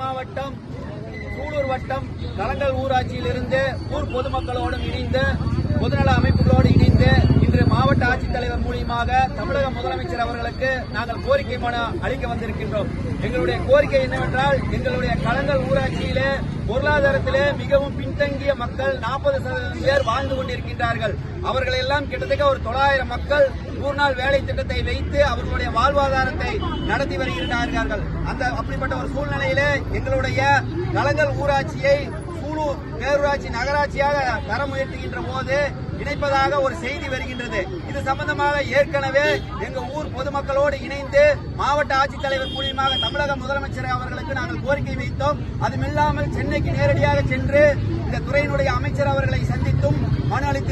மாவட்டம் சூலூர் வட்டம் களங்கள் ஊராட்சியிலிருந்து ஊர் பொதுமக்களோடும் இணைந்து பொதுநல அமைப்புகளோடு இணைந்து இன்று மாவட்ட ஆட்சித்தலைவர் மூலியமாக தமிழக முதலமைச்சர் அவர்களுக்கு நாங்கள் கோரிக்கை மனு அளிக்க வந்திருக்கின்றோம். எங்களுடைய கோரிக்கை என்னவென்றால் எங்களுடைய களங்கள் ஊராட்சியிலே பொருளாதாரத்திலே மிகவும் பின்தங்கிய மக்கள் நாற்பது சதவீதம் பேர் வாழ்ந்து கொண்டிருக்கின்றார்கள். அவர்கள் எல்லாம் கிட்டத்தட்ட ஒரு தொள்ளாயிரம் மக்கள் நூறு நாள் வேலை திட்டத்தை வைத்து அவர்களுடைய வாழ்வாதாரத்தை நடத்தி வருகிறார்கள் அந்த அப்படிப்பட்ட ஒரு சூழ்நிலையிலே எங்களுடைய கலங்கல் ஊராட்சியை சூலூர் பேரூராட்சி நகராட்சியாக தர முயற்சிக்கின்ற போது இணைப்பதாக ஒரு செய்தி வருகின்றது. இது சம்பந்தமாக ஏற்கனவே எங்க ஊர் பொதுமக்களோடு இணைந்து மாவட்ட ஆட்சித்தலைவர் மூலியமாக தமிழக முதலமைச்சர் அவர்களுக்கு நாங்கள் கோரிக்கை வைத்தோம். அதுமில்லாமல் சென்னைக்கு நேரடியாக சென்று இந்த துறையினுடைய அமைச்சர் அவர்களை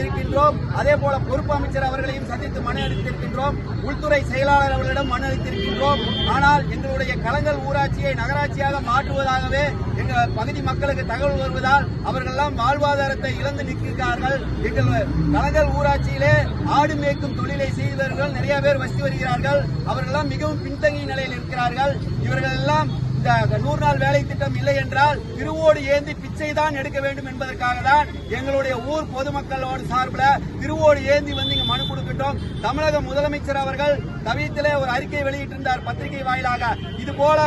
அளித்திருக்கின்றோம் அதே போல பொறுப்பு அமைச்சர் அவர்களையும் சந்தித்து மனு அளித்திருக்கின்றோம். உள்துறை செயலாளர் அவர்களிடம் மனு அளித்திருக்கின்றோம். ஆனால் எங்களுடைய களங்கள் ஊராட்சியை நகராட்சியாக மாற்றுவதாகவே எங்கள் பகுதி மக்களுக்கு தகவல் வருவதால் அவர்களெல்லாம் வாழ்வாதாரத்தை இழந்து நிற்கிறார்கள். எங்கள் களங்கள் ஊராட்சியிலே ஆடு மேய்க்கும் தொழிலை செய்தவர்கள் நிறைய பேர் வசித்து வருகிறார்கள். அவர்களெல்லாம் மிகவும் பின்தங்கிய நிலையில் இருக்கிறார்கள். இவர்கள் எல்லாம் இந்த நூறு நாள் வேலை திட்டம் இல்லை என்றால் திருவோடு ஏந்தி பிச்சை தான் எடுக்க வேண்டும் என்பதற்காக தான் எங்களுடைய ஊர் பொதுமக்களோடு சார்பில் திருவோடு ஏந்தி வந்து இங்க மனு கொடுக்கட்டும் தமிழக முதலமைச்சர் அவர்கள் தவியத்திலே ஒரு அறிக்கை வெளியிட்டிருந்தார் பத்திரிகை வாயிலாக. இது போல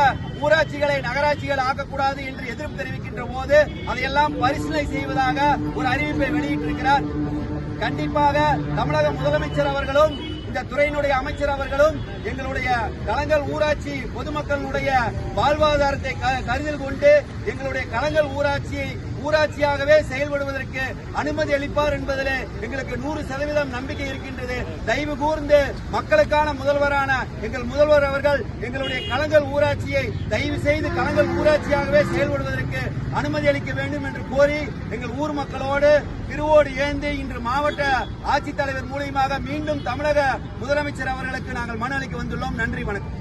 ஊராட்சிகளை நகராட்சிகள் ஆக்கக்கூடாது என்று எதிர்ப்பு தெரிவிக்கின்ற போது அதையெல்லாம் பரிசீலனை செய்வதாக ஒரு அறிவிப்பை வெளியிட்டிருக்கிறார். கண்டிப்பாக தமிழக முதலமைச்சர் அவர்களும் இந்த துறையினுடைய அமைச்சர் அவர்களும் எங்களுடைய களங்கள் ஊராட்சி பொதுமக்களுடைய வாழ்வாதாரத்தை க- கருத்தில் கொண்டு எங்களுடைய களங்கள் ஊராட்சியை ஊராட்சியாகவே செயல்படுவதற்கு அனுமதி அளிப்பார் என்பதிலே எங்களுக்கு நூறு சதவீதம் நம்பிக்கை இருக்கின்றது. தயவு கூர்ந்து மக்களுக்கான முதல்வரான எங்கள் முதல்வர் அவர்கள் எங்களுடைய களங்கள் ஊராட்சியை தயவு செய்து களங்கள் ஊராட்சியாகவே செயல்படுவதற்கு அனுமதி அளிக்க வேண்டும் என்று கோரி எங்கள் ஊர் மக்களோடு திருவோடு ஏந்தி இன்று மாவட்ட ஆட்சித்தலைவர் மூலியமாக மீண்டும் தமிழக முதலமைச்சர் அவர்களுக்கு நாங்கள் மனு அளிக்க வந்துள்ளோம். நன்றி வணக்கம்.